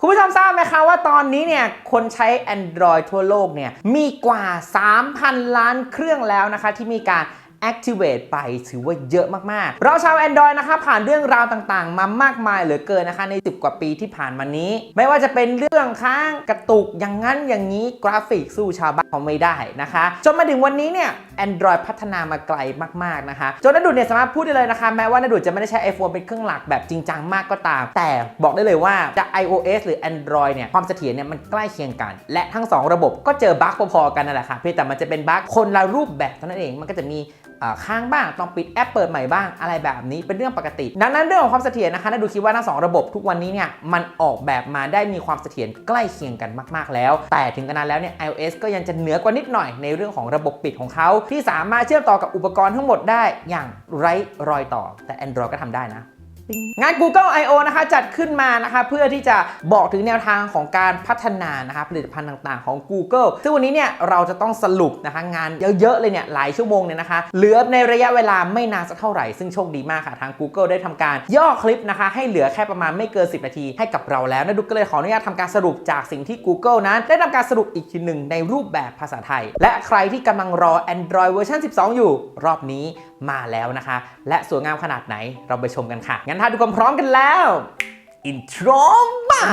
คุณผู้ชมทราบไหมคะว่าตอนนี้เนี่ยคนใช้ Android ทั่วโลกเนี่ยมีกว่า 3,000 ล้านเครื่องแล้วนะคะที่มีการ activate ไปถือว่าเยอะมากๆ เราชาว Android นะคะผ่านเรื่องราวต่างๆ มามากมายเหลือเกินนะคะใน 10 กว่าปีที่ผ่านมานี้ ไม่ว่าจะเป็นเรื่องค้างกระตุกอย่างนั้นอย่างนี้กราฟิกสู้ชาวบ้านเขาไม่ได้นะคะจนมาถึงวันนี้เนี่ย Android พัฒนามาไกลมากๆนะคะจนนดุดเนี่ยสามารถพูดได้เลยนะคะแม้ว่านดุดจะไม่ได้ใช้ iPhone เป็นเครื่องหลักแบบจริงจังมากก็ตาม แต่บอกได้เลยว่าจะ iOS หรือ Android เนี่ยความเสถียรเนี่ยมันใกล้เคียงกัน และทั้งสองระบบก็เจอบั๊กพอๆกันนั่นแหละค่ะเพียงแต่มันจะเป็นบั๊กคนละรูปแบบเท่านั้นเองมันก็จะมี ค้างบ้างต้องปิดแอปเปิดใหม่บ้างอะไรแบบนี้เป็นเรื่องปกติ ดังนั้นเรื่องของความเสถียรนะคะน่าดูคิดว่าทั้งสองระบบทุกวันนี้เนี่ยมันออกแบบมาได้มีความเสถียรใกล้เคียงกันมาก ๆ แล้ว แต่ถึงกระนั้นแล้วเนี่ย iOS ก็ยังจะเหนือกว่านิดหน่อยในเรื่องของระบบปิดของเขาที่สามารถเชื่อมต่อกับอุปกรณ์ทั้งหมดได้อย่างไร้รอยต่อ แต่ Android ก็ทำได้นะ งาน Google I/O นะคะจัดขึ้นมานะคะเพื่อที่จะบอกถึงแนวทางของการพัฒนานะคะผลิตภัณฑ์ต่างๆ ของ Google ซึ่งวันนี้เนี่ยเราจะต้องสรุปนะคะงานเยอะๆเลยเนี่ยหลายชั่วโมงเนี่ยนะคะเหลือในระยะเวลาไม่นานสักเท่าไหร่ ซึ่งโชคดีมากค่ะทาง Google ได้ทำการย่อคลิปนะคะให้เหลือแค่ประมาณไม่เกิน 10 นาทีให้กับเราแล้วนะดุกก็เลยขออนุญาตทำการสรุปจากสิ่งที่ Google นั้น ได้ทำการสรุปอีกทีหนึ่งในรูปแบบภาษาไทย และใครที่กำลังรอ Android เวอร์ชัน12 อยู่รอบนี้ มาแล้วนะคะ และสวยงามขนาดไหนเราไปชมกันค่ะ งั้นถ้าทุกคนพร้อมกันแล้วอินโทรมา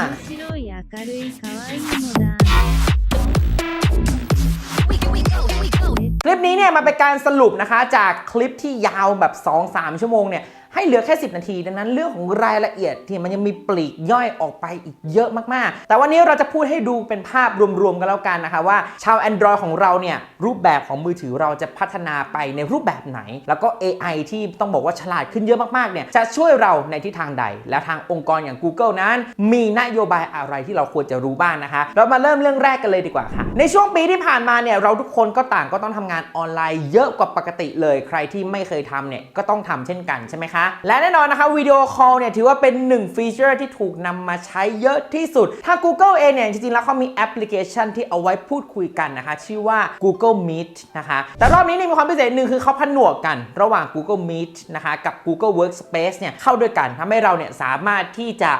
คลิปนี้เนี่ยมาเป็นการสรุปนะคะจากคลิปที่ยาวแบบ 2-3 ชั่วโมงเนี่ย ให้เหลือแค่ 10 นาที ดังนั้นเรื่องของรายละเอียดที่มันยังมีปลีกย่อยออกไปอีกเยอะมากๆ แต่วันนี้เราจะพูดให้ดูเป็นภาพรวมๆกันแล้วกันนะคะว่าชาว Android ของเราเนี่ยรูปแบบของมือถือเราจะพัฒนาไปในรูปแบบไหน แล้วก็ AI ที่ต้องบอกว่าฉลาดขึ้นเยอะมากๆเนี่ยจะช่วยเราในทิศทางใด แล้วทางองค์กรอย่าง Google นั้น มีนโยบายอะไรที่เราควรจะรู้บ้างนะคะ เรามาเริ่มเรื่องแรกกันเลยดีกว่าค่ะ ในช่วงปีที่ผ่านมาเนี่ยเราทุกคนก็ต่างก็ต้องทำงานออนไลน์เยอะกว่าปกติเลย ใครที่ไม่เคยทำเนี่ยก็ต้องทำเช่นกันใช่ไหมคะและแน่นอนนะคะวิดีโอคอลเนี่ยถือว่าเป็นหนึ่งฟีเจอร์ที่ถูกนำมาใช้เยอะที่สุด ถ้า Google เองเนี่ยจริงๆ แล้วเขามีแอปพลิเคชันที่เอาไว้พูดคุยกันนะคะ ชื่อว่า Google Meet นะคะ แต่รอบนี้เนี่ยมีความพิเศษหนึ่งคือเขาผนวกกัน ระหว่าง Google Meet นะคะกับ Google Workspace เนี่ยเข้าด้วยกันทำให้เราเนี่ยสามารถที่จะ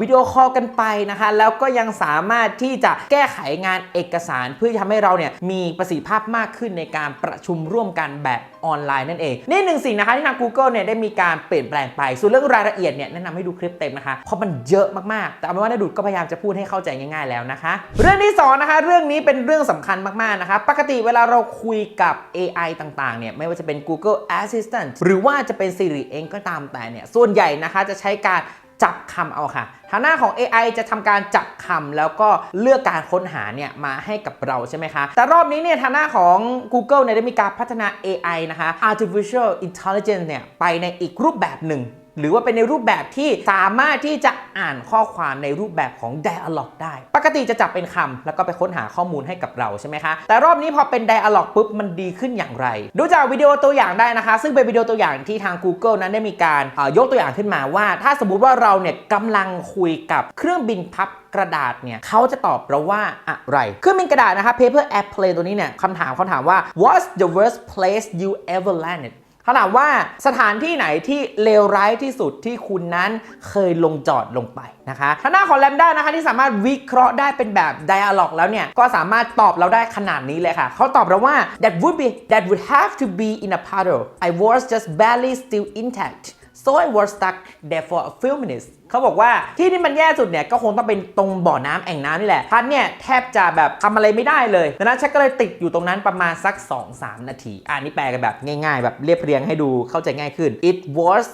วิดีโอคอลกันไปนะคะ แล้วก็ยังสามารถที่จะแก้ไขงานเอกสาร เพื่อทำให้เราเนี่ยมีประสิทธิภาพมากขึ้นในการประชุมร่วมกันแบบ ออนไลน์นั่นเอง นี่หนึ่งสิ่งนะคะที่ทาง Google เนี่ยได้มีการเปลี่ยนแปลงไป ส่วนเรื่องรายละเอียดเนี่ยแนะนำให้ดูคลิปเต็มนะคะ เพราะมันเยอะมากๆ แต่เอาเป็นว่านดูดก็พยายามจะพูดให้เข้าใจง่ายๆแล้วนะคะ เรื่องที่สองนะคะเรื่องนี้เป็นเรื่องสำคัญมากๆนะคะปกติเวลาเราคุยกับ AI ต่างๆเนี่ยไม่ว่าจะเป็น Google Assistant หรือว่าจะเป็น Siri เองก็ตามแต่เนี่ยส่วนใหญ่นะคะจะใช้การ จับคำเอาค่ะ ทางหน้าของ AI จะทำการจับคำแล้วก็เลือกการค้นหาเนี่ยมาให้กับเราใช่ไหมคะ แต่รอบนี้เนี่ยทางหน้าของ Google เนี่ยได้มีการพัฒนา AI นะคะ Artificial Intelligence เนี่ยไปในอีกรูปแบบหนึ่ง หรือว่าเป็นในรูปแบบที่สามารถที่จะอ่านข้อความในรูปแบบของ dialog ได้ ปกติจะจับเป็นคำแล้วก็ไปค้นหาข้อมูลให้กับเราใช่ไหมคะ แต่รอบนี้พอเป็น dialog ปุ๊บมันดีขึ้นอย่างไร ดูจากวิดีโอตัวอย่างได้นะคะ ซึ่งเป็นวิดีโอตัวอย่างที่ทาง Google นั้นได้มีการยกตัวอย่างขึ้นมาว่า ถ้าสมมุติว่าเราเนี่ยกำลังคุยกับเครื่องบินพับกระดาษเนี่ยเขาจะตอบเราว่าอะไรเครื่องบินกระดาษนะคะ paper airplane ตัวนี้เนี่ยคำถามเขาถามว่า what's the worst place you ever landed เขาถามว่าสถานที่ไหนที่เลวร้ายที่สุดที่คุณนั้นเคยลงจอดลงไปนะคะทางหน้าของแลมด้านะคะที่สามารถวิเคราะห์ได้เป็นแบบไดอะล็อกแล้วเนี่ย ก็สามารถตอบเราได้ขนาดนี้เลยค่ะ เขาตอบเราว่า that would be that would have to be in a puddle I was just barely still intact so I was stuck there for a few minutes เขาบอกว่าที่ที่มันแย่สุดเนี่ยก็คงต้องเป็นตรงบ่อน้ำแอ่งน้ำนี่แหละท่านเนี่ยแทบจะแบบทำอะไรไม่ได้เลยดังนั้นฉันก็เลยติดอยู่ตรงนั้นประมาณสัก 2-3 นาที อ่านี้แปลกันแบบง่ายๆ แบบเรียบเรียงให้ดูเข้าใจง่ายขึ้น it was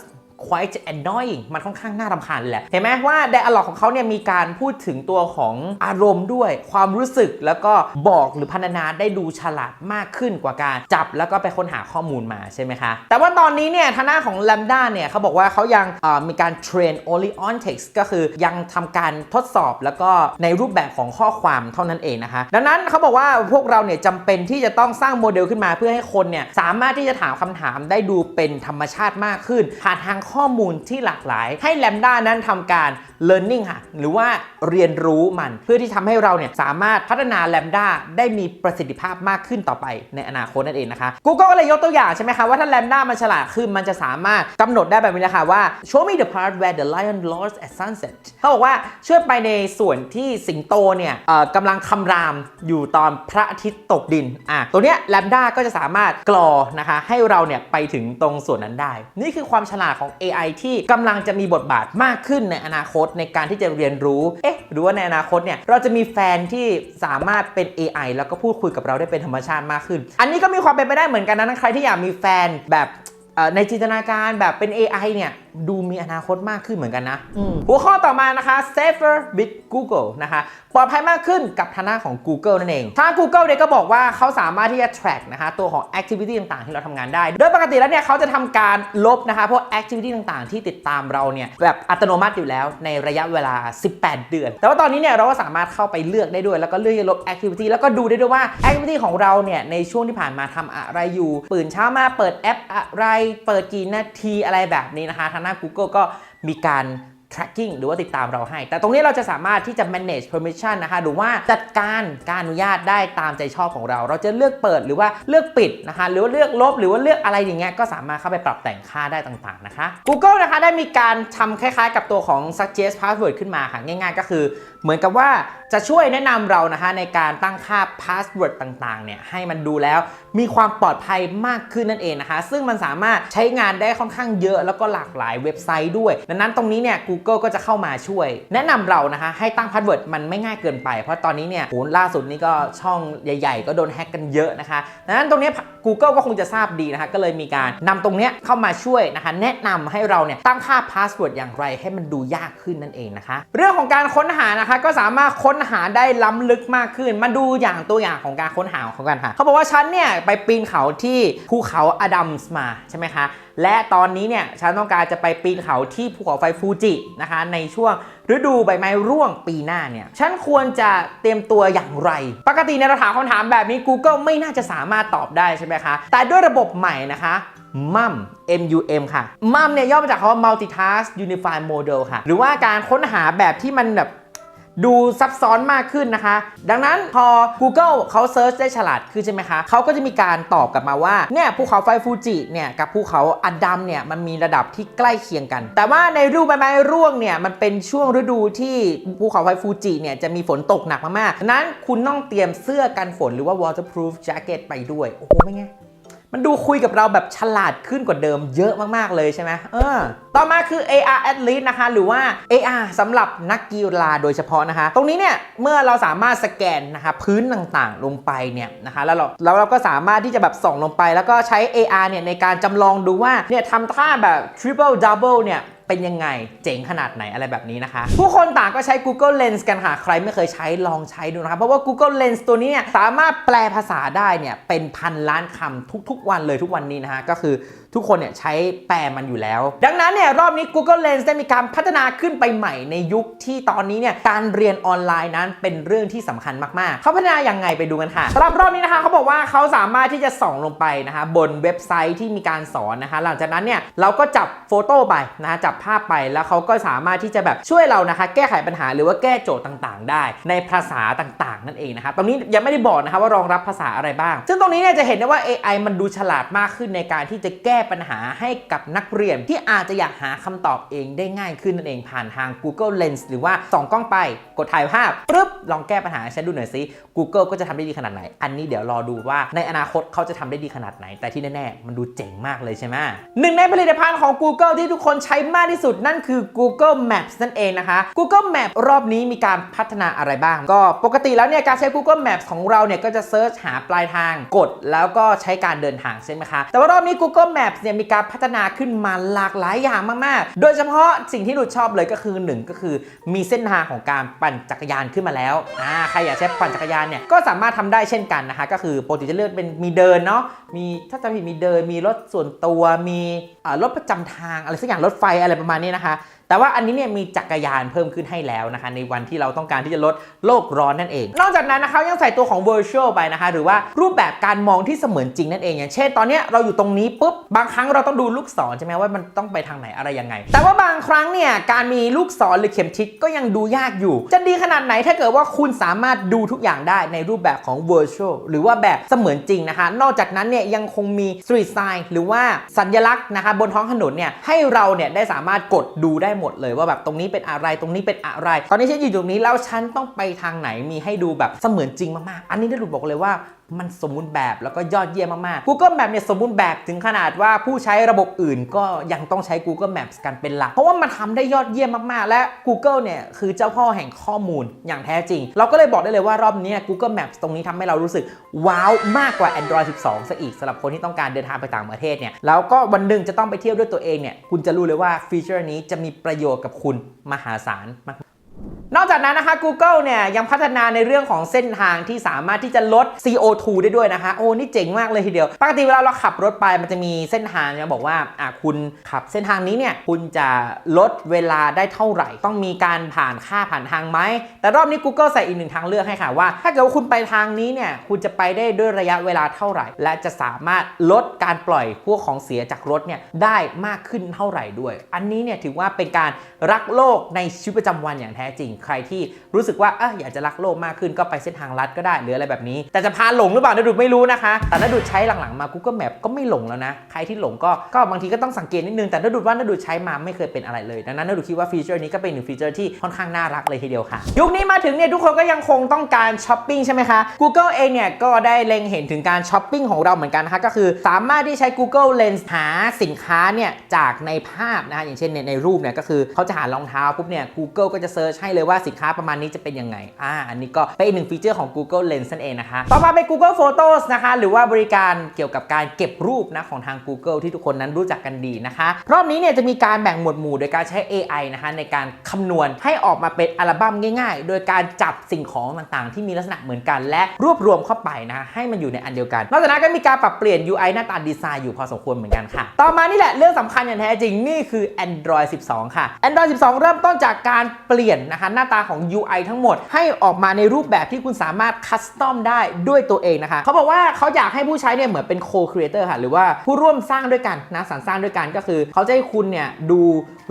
quite annoying มันค่อนข้างน่ารำคาญเลยแหละ เห็นไหมว่า dialog ของเขาเนี่ยมีการพูดถึงตัวของอารมณ์ด้วย ความรู้สึกแล้วก็บอกหรือพรรณนาได้ดูฉลาดมากขึ้นกว่าการจับแล้วก็ไปค้นหาข้อมูลมาใช่ไหมคะ แต่ว่าตอนนี้เนี่ยทางหน้าของ Lambda เนี่ยเขาบอกว่าเขายังมีการ train only on text ก็คือยังทำการทดสอบแล้วก็ในรูปแบบของข้อความเท่านั้นเองนะคะ ดังนั้นเขาบอกว่าพวกเราเนี่ยจำเป็นที่จะต้องสร้างโมเดลขึ้นมาเพื่อให้คนเนี่ยสามารถที่จะถามคำถามได้ดูเป็นธรรมชาติมากขึ้นผ่านทางข้อมูลที่หลากหลาย ให้ Lambda นั้นทำการ learning ค่ะ หรือว่าเรียนรู้มันเพื่อที่ทำให้เราเนี่ยสามารถพัฒนา Lambda ได้มีประสิทธิภาพมากขึ้นต่อไปในอนาคตนั่นเองนะคะ Google ก็เลยยกตัวอย่างใช่ไหมคะว่าถ้า Lambda มันฉลาดขึ้นมันจะสามารถกำหนดได้แบบนี้นะคะว่า show me the part where the lion lost at sunset เขาบอกว่าช่วยไปในส่วนที่สิงโตเนี่ยกำลังคำรามอยู่ตอนพระอาทิตย์ตกดินอะตัวเนี้ย Lambda ก็จะสามารถกรอนะคะให้เราเนี่ยไปถึงตรงส่วนนั้นได้ นี่คือความฉลาดของ AI ที่กำลังจะมีบทบาทมากขึ้นในอนาคตในการที่จะเรียนรู้ เอ๊ะ หรือว่าในอนาคตเนี่ยเราจะมีแฟนที่สามารถเป็น AI แล้วก็พูดคุยกับเราได้เป็นธรรมชาติมากขึ้น อันนี้ก็มีความเป็นไปได้เหมือนกันนะใครที่อยากมีแฟนแบบในจินตนาการแบบเป็น AI เนี่ยดูมีอนาคตมากขึ้นเหมือนกันนะอืมหัวข้อต่อมานะคะ safer with Google นะคะปลอดภัยมากขึ้นกับทางด้านของ Google นั่นเองทาง Google เนี่ยก็บอกว่าเขาสามารถที่จะ track นะคะตัวของ activity ต่างๆ ที่เราทำงานได้ โดยปกติแล้วเนี่ยเขาจะทำการลบนะคะพวก activity ต่างๆ ที่ติดตามเราเนี่ยแบบอัตโนมัติอยู่แล้วในระยะเวลา 18 เดือน แต่ว่าตอนนี้เนี่ยเราก็สามารถเข้าไปเลือกได้ด้วย แล้วก็เลือกจะลบ activity แล้วก็ดูได้ด้วยว่า activity ของเราเนี่ยในช่วงที่ผ่านมาทำอะไรอยู่ตื่นเช้ามาเปิดแอปอะไร เปิดกี่นาทีอะไรแบบนี้นะคะทางหน้า Google ก็มีการ tracking หรือว่าติดตามเราให้ แต่ตรงนี้เราจะสามารถที่จะ manage permission นะคะ หรือว่าจัดการการอนุญาตได้ตามใจชอบของเรา เราจะเลือกเปิดหรือว่าเลือกปิดนะคะ หรือว่าเลือกลบ หรือว่าเลือกอะไรอย่างเงี้ย ก็สามารถเข้าไปปรับแต่งค่าได้ต่างๆนะคะ Google นะคะได้มีการทำคล้ายๆ กับตัวของ suggest password ขึ้นมาค่ะ ง่ายๆ ก็คือเหมือนกับว่าจะช่วยแนะนำเรานะคะในการตั้งค่า password ต่างๆเนี่ยให้มันดูแล้วมีความปลอดภัยมากขึ้นนั่นเองนะคะ ซึ่งมันสามารถใช้งานได้ค่อนข้างเยอะแล้วก็หลากหลายเว็บไซต์ด้วย ดังนั้นตรงนี้เนี่ย Google ก็จะเข้ามาช่วย แนะนำเรานะคะให้ตั้ง password มันไม่ง่ายเกินไป เพราะตอนนี้เนี่ยโหล่าสุดนี้ก็ช่องใหญ่ ๆ ก็โดนแฮ็กกันเยอะนะคะดังนั้นตรงนี้ Google ก็คงจะทราบดีนะคะก็เลยมีการนำตรงเนี้ยเข้ามาช่วยนะคะแนะนำให้เราเนี่ยตั้งค่า password อย่างไรให้มันดูยากขึ้นนั่นเองนะคะเรื่องของการค้นหานะคะก็สามารถค้นหาได้ล้ำลึกมากขึ้น มาดูอย่างตัวอย่างของการค้นหาของเขากันค่ะเขาบอกว่าฉันเนี่ยไปปีนเขาที่ภูเขาอดัมส์มาใช่ไหมคะและตอนนี้เนี่ยฉันต้องการจะไปปีนเขาที่ภูเขาไฟฟูจินะคะในช่วงฤดูใบไม้ร่วงปีหน้าเนี่ยฉันควรจะเตรียมตัวอย่างไร ปกติในเราถามคำถามแบบนี้ Google ไม่น่าจะสามารถตอบได้ใช่ไหมคะ แต่ด้วยระบบใหม่นะคะ MUM MUM ค่ะ MUM เนี่ยย่อมาจากคำว่า Multitask Unified Model ค่ะ หรือว่าการค้นหาแบบที่มันแบบ ดูซับซ้อนมากขึ้นนะคะ ดังนั้นพอ Google เขาเซิร์ชได้ฉลาดขึ้นใช่ไหมคะเขาก็จะมีการตอบกลับมาว่าเนี่ยภูเขาไฟฟูจิเนี่ยกับภูเขาอันดัมเนี่ยมันมีระดับที่ใกล้เคียงกัน แต่ว่าในฤดูใบไม้ร่วงเนี่ยมันเป็นช่วงฤดูที่ภูเขาไฟฟูจิเนี่ยจะมีฝนตกหนักมากๆดังนั้นคุณต้องเตรียมเสื้อกันฝนหรือว่า waterproof jacket ไปด้วย โอ้โหไม่ไง มันดูคุยกับเราแบบฉลาดขึ้นกว่าเดิมเยอะมากๆเลยใช่ไหมเออ ต่อมาคือ AR Athlete นะคะ หรือว่า AR สำหรับนักกีฬาโดยเฉพาะนะคะ ตรงนี้เนี่ย เมื่อเราสามารถสแกนนะคะพื้นต่างๆ ลงไปเนี่ยนะคะแล้วเราแล้วเราก็สามารถที่จะแบบส่องลงไป แล้วก็ใช้ AR เนี่ยในการจำลองดูว่าเนี่ยทำท่าแบบ triple double เนี่ย เป็นยังไงเจ๋งขนาดไหนอะไรแบบนี้นะคะ ผู้คนต่างก็ใช้ Google Lens กันค่ะ ใครไม่เคยใช้ลองใช้ดูนะคะเพราะว่า Google Lens ตัวนี้เนี่ยสามารถแปลภาษาได้เนี่ยเป็นพันล้านคำทุกๆ วันเลยทุกวันนี้นะคะก็คือ ทุกคนเนี่ยใช้แปลมันอยู่แล้ว ดังนั้นเนี่ยรอบนี้ Google Lens ได้มีการพัฒนาขึ้นไปใหม่ในยุคที่ตอนนี้เนี่ยการเรียนออนไลน์นั้นเป็นเรื่องที่สำคัญมากๆ เขาพัฒนาอย่างไงไปดูกันค่ะสำหรับรอบนี้นะคะเขาบอกว่าเขาสามารถที่จะส่องลงไปนะคะบนเว็บไซต์ที่มีการสอนนะคะ หลังจากนั้นเนี่ยเราก็จับโฟโต้ไปนะคะจับภาพไปแล้วเขาก็สามารถที่จะแบบช่วยเรานะคะ แก้ไขปัญหาหรือว่าแก้โจทย์ต่างๆ ได้ ในภาษาต่างๆ นั่นเองนะคะตรงนี้ยังไม่ได้บอกนะคะว่ารองรับภาษาอะไรบ้าง ซึ่งตรงนี้เนี่ยจะเห็นได้ว่า AI มันดูฉลาดมากขึ้นในการที่จะแก้ปัญหาให้กับนักเรียนที่อาจจะอยากหาคำตอบเองได้ง่ายขึ้นนั่นเองผ่านทาง Google Lens หรือว่าส่องกล้องไปกดถ่ายภาพปึ๊บลองแก้ปัญหาให้ฉันดูหน่อยสิ Google ก็จะทำได้ดีขนาดไหน อันนี้เดี๋ยวรอดูว่าในอนาคตเขาจะทำได้ดีขนาดไหน แต่ที่แน่ๆ มันดูเจ๋งมากเลยใช่ไหมหนึ่งในผลิตภัณฑ์ของ Google ที่ทุกคนใช้มากที่สุดนั่นคือ Google Maps นั่นเองนะคะ Google Maps รอบนี้มีการพัฒนาอะไรบ้าง ก็ปกติแล้วเนี่ยการใช้ Google Maps ของเราเนี่ยก็จะเซิร์ชหาปลายทางกด แล้วก็ใช้การเดินทางใช่ไหมคะแต่ว่ารอบนี้ Google Maps เนี่ยมีการพัฒนาขึ้นมาหลากหลายอย่างมากๆ โดยเฉพาะสิ่งที่หนูชอบเลยก็คือหนึ่งก็คือมีเส้นทางของการปั่นจักรยานขึ้นมาแล้วอ่าใครอยากใช้ปั่นจักรยานเนี่ยก็สามารถทำได้เช่นกันนะคะก็คือปกติจะเลือกเป็นมีเดินเนาะมีถ้าจะมีมีเดินมีรถส่วนตัวมีรถประจำทางอะไรสักอย่างรถไฟอะไรประมาณนี้นะคะแต่ว่าอันนี้เนี่ยมีจักรยานเพิ่มขึ้นให้แล้วนะคะในวันที่เราต้องการที่จะลดโลกร้อนนั่นเอง นอกจากนั้นนะคะยังใส่ตัวของ virtual ไปนะคะ หรือว่ารูปแบบการมองที่เสมือนจริงนั่นเอง อย่างเช่นตอนนี้เราอยู่ตรงนี้ปุ๊บบางครั้งเราต้องดูลูกศรใช่ไหมว่ามันต้องไปทางไหนอะไรยังไง แต่ว่าบางครั้งเนี่ยการมีลูกศรหรือเข็มทิศก็ยังดูยากอยู่ จะดีขนาดไหนถ้าเกิดว่าคุณสามารถดูทุกอย่างได้ในรูปแบบของ virtual หรือว่าแบบเสมือนจริงนะคะ นอกจากนั้นเนี่ยยังคงมี street sign หรือว่าสัญลักษณ์นะคะบนท้องถนนเนี่ยให้เราเนี่ยได้สามารถกดดูได้หมดเลยว่าแบบตรงนี้เป็นอะไรตรงนี้เป็นอะไร ตอนนี้ฉันอยู่ตรงนี้แล้วฉันต้องไปทางไหนมีให้ดูแบบเสมือนจริงมากๆ อันนี้ได้หลุดบอกเลยว่า มันสมบูรณ์แบบแล้วก็ยอดเยี่ยมมากๆ Google Map เนี่ยสมบูรณ์แบบถึงขนาดว่าผู้ใช้ระบบอื่น ก็ยังต้องใช้ Google Maps กันเป็นหลัก เพราะว่ามันทำได้ยอดเยี่ยมมากๆ และ Google เนี่ยคือเจ้าพ่อแห่งข้อมูลอย่างแท้จริง เราก็เลยบอกได้เลยว่ารอบนี้ Google Maps ตรงนี้ทำให้เรารู้สึกว้าวมากกว่า Android 12ซะอีกสำหรับคนที่ต้องการเดินทางไปต่างประเทศเนี่ยแล้วก็วันหนึ่งจะต้องไปเที่ยวด้วยตัวเองเนี่ยคุณจะรู้เลยว่าฟีเจอร์นี้จะมีประโยชน์กับคุณมหาศาลมาก นอกจากนั้นนะคะ Google เนี่ยยังพัฒนาในเรื่องของเส้นทางที่สามารถที่จะลด CO2 ได้ด้วยนะคะ โอ้ นี่เจ๋งมากเลยทีเดียว ปกติเวลาเราขับรถไปมันจะมีเส้นทางเนี่ยบอกว่าอะคุณขับเส้นทางนี้เนี่ยคุณจะลดเวลาได้เท่าไหร่ ต้องมีการผ่านค่าผ่านทางไหม แต่รอบนี้ Google ใส่อีกหนึ่งทางเลือกให้ค่ะว่า ถ้าเกิดว่าคุณไปทางนี้เนี่ยคุณจะไปได้ด้วยระยะเวลาเท่าไหร่ และจะสามารถลดการปล่อยพวกของเสียจากรถเนี่ยได้มากขึ้นเท่าไหร่ด้วย อันนี้เนี่ยถือว่าเป็นการรักโลกในชีวิตประจำวันอย่างแท้จริงใครที่รู้สึกว่าเอออยากจะรักโลกมากขึ้นก็ไปเส้นทางลัดก็ได้หรืออะไรแบบนี้ แต่จะพาหลงหรือเปล่านาดูไม่รู้นะคะ แต่นาดูใช้หลังๆมา Google Map ก็ไม่หลงแล้วนะ ใครที่หลงก็ก็บางทีก็ต้องสังเกตนิดนึงแต่นาดูว่านาดูใช้มาไม่เคยเป็นอะไรเลยดังนั้นนาดูคิดว่าฟีเจอร์นี้ก็เป็นหนึ่งฟีเจอร์ที่ค่อนข้างน่ารักเลยทีเดียวค่ะ ยุคนี้มาถึงเนี่ยทุกคนก็ยังคงต้องการช้อปปิ้งใช่ไหมคะ Google เองเนี่ยก็ได้เล็งเห็นถึงการช้อปปิ้งของเราเหมือนกันนะคะก็คือสามารถที่ใช้ Google Lens หาสินค้าเนี่ยจากในภาพนะคะอย่างเช่นในรูปเนี่ยก็คือเขาจะหารองเท้าปุ๊บเนี่ย Google ก็จะเซิร์ชให้เลยว่าสินค้าประมาณนี้จะเป็นยังไง อ่า อันนี้ก็เป็นอีกหนึ่งฟีเจอร์ของ Google Lens นั่นเองนะคะ ต่อมาเป็น Google Photos นะคะ หรือว่าบริการเกี่ยวกับการเก็บรูปนะของทาง Google ที่ทุกคนนั้นรู้จักกันดีนะคะ รอบนี้เนี่ยจะมีการแบ่งหมวดหมู่โดยการใช้ AI นะคะในการคำนวณให้ออกมาเป็นอัลบั้มง่าย ๆ โดยการจับสิ่งของต่างๆ ที่มีลักษณะเหมือนกันและรวบรวมเข้าไปนะคะให้มันอยู่ในอันเดียวกัน นอกจากนั้นก็มีการปรับเปลี่ยน UI หน้าตาดีไซน์อยู่พอสมควรเหมือนกันค่ะ ต่อมานี่แหละเรื่องสำคัญอย่างแท้จริงนี่คือ Android 12 ค่ะ Android 12 เริ่มต้นจากการเปลี่ยนนะคะหน้าาตาของ UI ทั้งหมด ให้ออกมาในรูปแบบที่คุณสามารถคัสตอมได้ด้วยตัวเองนะคะเขาบอกว่าเขาอยากให้ผู้ใช้เนี่ยเหมือนเป็น co-creator ค่ะหรือว่าผู้ร่วมสร้างด้วยกันนะสรรสร้างด้วยกันก็คือ เขาจะให้คุณเนี่ยดู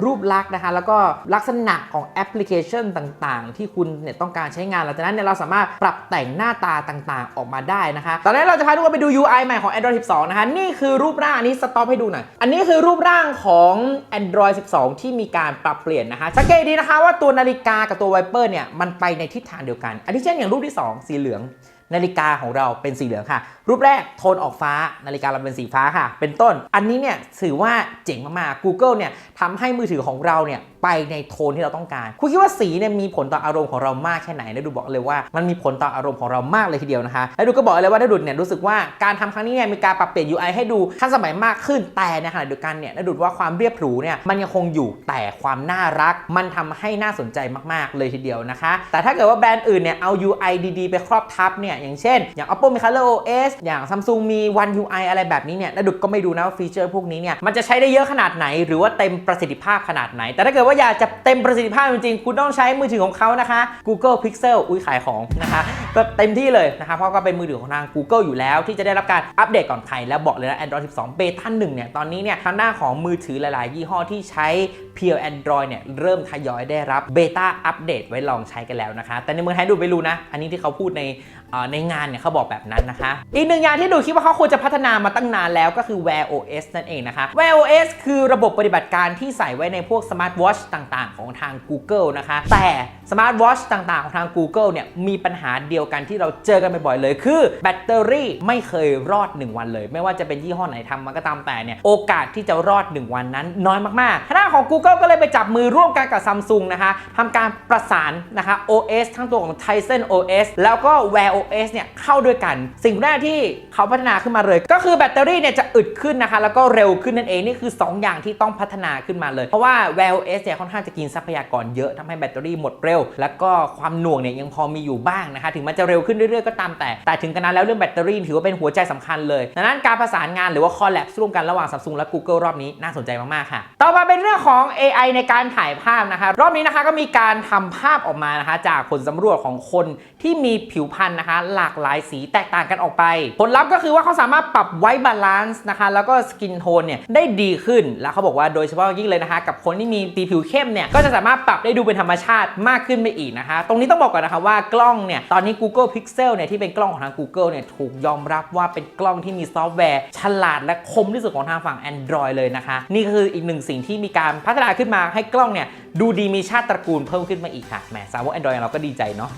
รูปลักษณ์นะคะ แล้วก็ลักษณะของแอปพลิเคชันต่างๆ ที่คุณเนี่ยต้องการใช้งานหลังจากนั้นเนี่ยเราสามารถปรับแต่งหน้าตาต่างๆ ออกมาได้นะคะ ตอนนี้เราจะพาทุกคนไปดู UI ใหม่ของ Android 12 นะคะ นี่คือรูปร่างอันนี้สต็อปให้ดูหน่อย อันนี้คือรูปร่างของ Android 12 ที่มีการปรับเปลี่ยนนะคะ สังเกตดีนะคะว่าตัวนาฬิกากับตัวไวเปอร์เนี่ยมันไปในทิศทางเดียวกันอันที่เช่นอย่างรูปที่ 2 สีเหลือง นาฬิกาของเราเป็นสีเหลืองค่ะ รูปแรกโทนออกฟ้านาฬิกาเราเป็นสีฟ้าค่ะ เป็นต้น อันนี้เนี่ยถือว่าเจ๋งมากๆ Google เนี่ยทำให้มือถือของเราเนี่ยไปในโทนที่เราต้องการ คุณคิดว่าสีเนี่ยมีผลต่ออารมณ์ของเรามากแค่ไหนแล้วดูบอกเลยว่ามันมีผลต่ออารมณ์ของเรามากเลยทีเดียวนะคะแล้วดูก็บอกเลยว่านาดุดเนี่ยรู้สึกว่าการทำครั้งนี้เนี่ยมีการปรับเปลี่ยน UI ให้ดูทันสมัยมากขึ้นแต่ในขณะเดียวกันเนี่ยนาดุดว่าความเรียบหรูเนี่ยมันยังคงอยู่แต่ความน่ารัก มันทำให้น่าสนใจมากๆเลยทีเดียวนะคะ แต่ถ้าเกิดว่าแบรนด์อื่นเนี่ยเอา UI ดีๆ ไปครอบทับเนี่ยอย่างเช่น อย่าง Oppo มี Color OS อย่าง Samsung มี One UI อะไรแบบนี้เนี่ยนาดุดก็ไม่ดูนะว่าฟีเจอร์พวกนี้เนี่ยมันจะใช้ได้เยอะขนาดไหน หรือว่าเต็มประสิทธิภาพขนาดไหน แต่ถ้าเกิดว่าอยากจะเต็มประสิทธิภาพจริงๆคุณต้องใช้มือถือของเขานะคะ Google Pixel อุ้ยขายของนะคะก็เต็มที่เลยนะคะเพราะก็เป็นมือถือของทาง Google อยู่แล้ว ที่จะได้รับการอัปเดตก่อนใครแล้วบอกเลยนะ Android 12เบต้า1เนี่ยตอนนี้เนี่ยทางหน้าของมือถือหลาย ๆ ยี่ห้อที่ใช้เพียว Android เนี่ยเริ่มทยอยได้รับเบต้าอัปเดตไว้ลองใช้กันแล้วนะคะแต่ในเมืองไทยดูไม่รู้นะ อันนี้ที่เขาพูดในในงานเนี่ยเขาบอกแบบนั้นนะคะ อีกหนึ่งอย่างที่ดูคิดว่าเขาควรจะพัฒนามาตั้งนานแล้วก็คือ Wear OS นั่นเองนะคะ Wear OS คือระบบปฏิบัติการที่ใส่ไว้ในพวกสมาร์ทวอชต่างๆ ของทาง Google นะคะ แต่สมาร์ทวอชต่างๆ ของทาง Google เนี่ยมีปัญหาเดียวกันที่เราเจอกันบ่อยๆเลย คือแบตเตอรี่ไม่เคยรอด 1 วันเลย ไม่ว่าจะเป็นยี่ห้อไหนทำมาก็ตามแต่เนี่ยโอกาสที่จะรอด 1 วันนั้นน้อยมากๆทางของ Google ก็เลยไปจับมือร่วมกันกับ Samsung นะคะทำการประสานนะคะ OS ทั้งตัวของ Tizen OS แล้วก็ Wear OS iOS เนี่ยเข้าด้วยกัน สิ่งแรกที่เขาพัฒนาขึ้นมาเลย ก็คือแบตเตอรี่เนี่ยจะอึดขึ้นนะคะ แล้วก็เร็วขึ้นนั่นเองนี่คือ 2 อย่างที่ต้องพัฒนาขึ้นมาเลย เพราะว่า Wear OS เนี่ยค่อนข้างจะกินทรัพยากรเยอะทำให้แบตเตอรี่หมดเร็ว แล้วก็ความหน่วงเนี่ยยังพอมีอยู่บ้างนะคะ ถึงมันจะเร็วขึ้นเรื่อยๆก็ตามแต่ แต่ถึงกันนั้นแล้วเรื่องแบตเตอรี่ถือว่าเป็นหัวใจสำคัญเลยดังนั้นการประสานงานหรือว่า collab ร่วมกันระหว่าง Samsung และ Google รอบนี้น่าสนใจมากๆค่ะ ต่อมาเป็นเรื่องของ AI ในการถ่ายภาพนะคะ รอบนี้นะคะก็มีการทำภาพออกมานะคะจากผลสำรวจของคนที่มีผิวพรรณนะคะ หลากหลายสีแตกต่างกันออกไป ผลลัพธ์ก็คือว่าเขาสามารถปรับไว้บาลานซ์นะคะ แล้วก็สกินโทนเนี่ยได้ดีขึ้น แล้วเขาบอกว่าโดยเฉพาะยิ่งเลยนะคะ กับคนที่มีสีผิวเข้มเนี่ย ก็จะสามารถปรับได้ดูเป็นธรรมชาติมากขึ้นไปอีกนะคะ ตรงนี้ต้องบอกก่อนนะคะว่ากล้องเนี่ย ตอนนี้ Google Pixel เนี่ยที่เป็นกล้องของทาง Google เนี่ยถูกยอมรับว่าเป็นกล้องที่มีซอฟต์แวร์ฉลาดและคมที่สุดของทางฝั่ง Android เลยนะคะ นี่คืออีกหนึ่งสิ่งที่มีการพัฒนาขึ้นมาให้กล้องเนี่ยดูดีมีชาติตระกูลเพิ่มขึ้นมาอีกค่ะแหมสาวก Android เราก็ดีใจเนาะ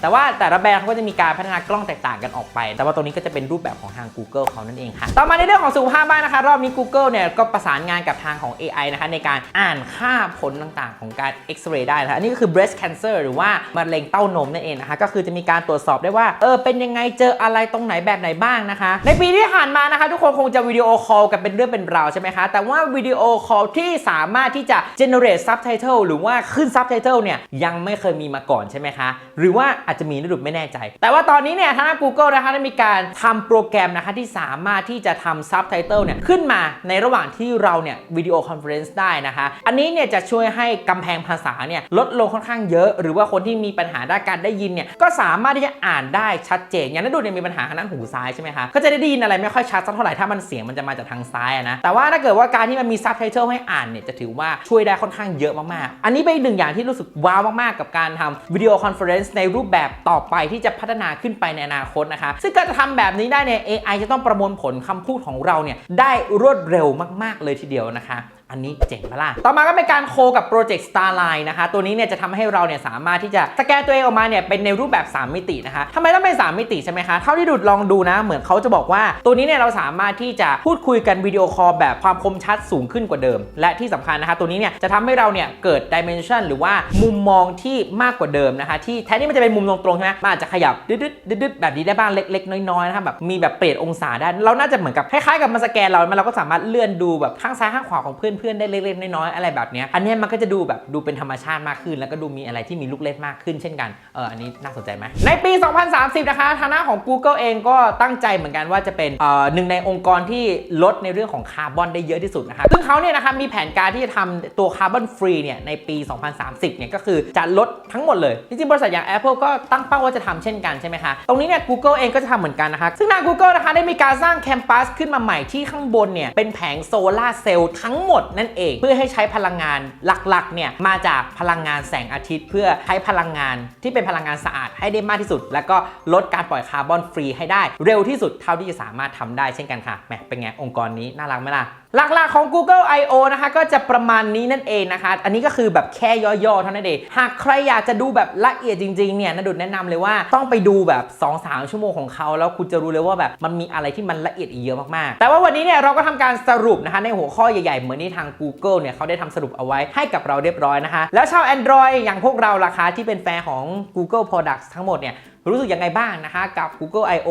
แต่ว่าแต่ละแบรนด์เขาก็จะมีการพัฒนากล้องแตกต่างกันออกไป แต่ว่าตรงนี้ก็จะเป็นรูปแบบของทาง Google เขานั่นเองค่ะ ต่อมาในเรื่องของสุขภาพบ้างนะคะ รอบนี้ Google เนี่ยก็ประสานงานกับทางของ AI นะคะในการอ่านค่าผลต่างๆ ของการเอ็กซเรย์ได้นะคะอันนี้ก็คือ breast cancer หรือว่ามะเร็งเต้านมนั่นเองนะคะ ก็คือจะมีการตรวจสอบได้ว่า เออ เป็นยังไง เจออะไรตรงไหนแบบไหนบ้างนะคะ ในปีที่ผ่านมานะคะ ทุกคนคงจะวิดีโอคอลกันเป็นเรื่องเป็นราวใช่ไหมคะ แต่ว่าวิดีโอคอลที่สามารถที่จะ generate subtitle หรือว่าขึ้น subtitle เนี่ย ยังไม่เคยมีมาก่อนใช่ไหมคะ หรือว่าอาจจะมีนะดุไม่แน่ใจ แต่ว่าตอนนี้เนี่ยทางด้าน Google นะคะได้มีการทำโปรแกรมนะคะที่สามารถที่จะทำ subtitle เนี่ยขึ้นมาในระหว่างที่เราเนี่ยวิดีโอคอนเฟอเรนซ์ได้นะคะ อันนี้เนี่ยจะช่วยให้กำแพงภาษาเนี่ยลดลงค่อนข้างเยอะ หรือว่าคนที่มีปัญหาด้านการได้ยินเนี่ยก็สามารถที่จะอ่านได้ชัดเจน อย่างนั้นดูเนี่ยมีปัญหาทางด้านหูซ้ายใช่ไหมคะก็จะได้ยินอะไรไม่ค่อยชัดสักเท่าไหร่ถ้ามันเสียงมันจะมาจากทางซ้ายนะแต่ว่าถ้าเกิดว่าการที่มันมี subtitle ให้อ่านเนี่ยจะถือว่าช่วยได้ค่อนข้างเยอะมากๆ อันนี้เป็นหนึ่งอย่างที่รู้สึกว้าวมากๆ กับการทำวิดีโอคอนเฟอเรนซ์ในรูปแบบต่อไปที่จะพัฒนาขึ้นไปในอนาคตนะคะ ซึ่งการจะทำแบบนี้ได้เนี่ย AI จะต้องประมวลผลคำพูดของเราเนี่ยได้รวดเร็วมาก ๆ เลยทีเดียวนะคะ อันนี้เจ๋งปะล่ะ ต่อมาก็เป็นการโคกับโปรเจกต์ Starline นะคะ ตัวนี้เนี่ยจะทำให้เราเนี่ยสามารถที่จะสแกนตัวเองออกมาเนี่ยเป็นในรูปแบบ 3 มิตินะคะทำไมต้องเป็น 3 มิติใช่ไหมคะ เท่าที่ดูดลองดูนะ เหมือนเขาจะบอกว่า ตัวนี้เนี่ยเราสามารถที่จะพูดคุยกันวิดีโอคอลแบบความคมชัดสูงขึ้นกว่าเดิม และที่สำคัญนะคะตัวนี้เนี่ยจะทำให้เราเนี่ยเกิดดิเมนชันหรือว่ามุมมองที่มากกว่าเดิมนะคะที่แทนที่มันจะเป็นมุมตรงๆใช่ไหมมันอาจจะขยับดึดดึดแบบนี้ได้บ้างเล็กๆ น้อยๆนะคะแบบมีแบบเปลี่ยนองศาได้เราน่าจะเหมือนกับคล้ายๆกับมันสแกนเรามันเราก็สามารถเลื่อนดูแบบข้างซ้ายข้างขวาของเพื่อนๆได้เล็กๆน้อยๆอะไรแบบนี้อันเนี้ยมันก็จะดูแบบดูเป็นธรรมชาติมากขึ้น แล้วก็ดูมีอะไรที่มีลูกเล่นมากขึ้นเช่นกันเอออันนี้น่าสนใจไหมในปี 2030 นะคะทางด้าของ Google เองก็ตั้งใจเหมือนกันว่าจะเป็นเอ่อหนึ่งในองค์กรที่ลดในเรื่องของคาร์บอนได้เยอะที่สุดนะคะซึ่งเขาเนี่ยนะคะมีแผนการที่จะทำตัวคาร์บอนฟรีเนี่ยในปี 2030 เนี่ยก็คือจะลดทั้งหมดเลย จริงๆ บริษัทอย่าง Apple ก็ตั้งเป้าว่าจะทำเช่นกันใช่ไหมคะ ตรงนี้เนี่ย Google เองก็จะทำเหมือนกันนะคะ ซึ่งทาง Google นะคะได้มีการสร้างแคมปัสขึ้นมาใหม่ที่ข้างบนเนี่ย เป็นแผงโซลาเซลล์ทั้งหมดนั่นเอง เพื่อให้ใช้พลังงานหลักๆเนี่ยมาจากพลังงานแสงอาทิตย์ เพื่อใช้พลังงานที่เป็นพลังงานสะอาดให้ได้มากที่สุด แล้วก็ลดการปล่อยคาร์บอนฟรีให้ได้ เร็วที่สุดเท่าที่จะสามารถทำได้เช่นกันค่ะแหมเป็นไงองค์กรนี้น่ารักไหมล่ะหลักๆของ Google I/O นะคะก็จะประมาณนี้นั่นเองนะคะ อันนี้ก็คือแบบแค่ย่อๆเท่านั้นเอง หากใครอยากจะดูแบบละเอียดจริงๆเนี่ยนาดุดแนะนำเลยว่าต้องไปดูแบบ 2-3 ชั่วโมงของเขา แล้วคุณจะรู้เลยว่าแบบมันมีอะไรที่มันละเอียดอีกเยอะมากๆ แต่ว่าวันนี้เนี่ยเราก็ทำการสรุปนะคะในหัวข้อใหญ่ๆ เหมือนที่ทาง Google เนี่ยเขาได้ทำสรุปเอาไว้ให้กับเราเรียบร้อยนะคะ แล้วชาว Android อย่างพวกเราราคาที่เป็นแฟนของ Google Products ทั้งหมดเนี่ยรู้สึกยังไงบ้างนะคะ กับ Google I/O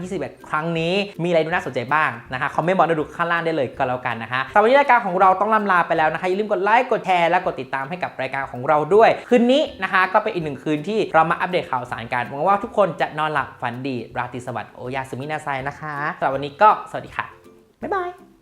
2021 ครั้งนี้ มีอะไรดูน่าสนใจบ้างนะคะคอมเมนต์บอกดูข้างล่างได้เลยก็แล้วกันนะคะสำหรับวันนี้รายการของเราต้องลำลาไปแล้วนะคะ อย่าลืมกดไลค์กดแชร์และกดติดตามให้กับรายการของเราด้วย คืนนี้นะคะ ก็เป็นอีกหนึ่งคืนที่เรามาอัปเดตข่าวสารกันหวังว่าทุกคนจะนอนหลับฝันดี ราตรีสวัสดิ์โอยาสุมินาไซนะคะสำหรับวันนี้ก็สวัสดีค่ะบ๊ายบาย